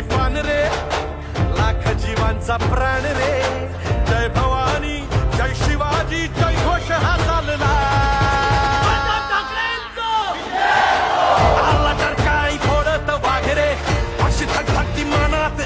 तरी पान रे लाख जीवांचा प्राण रे. जय भवानी जय शिवाजी जय घोष हा चालला. आला तर काही फोडत वाघ रे? अशी थकथकती मनात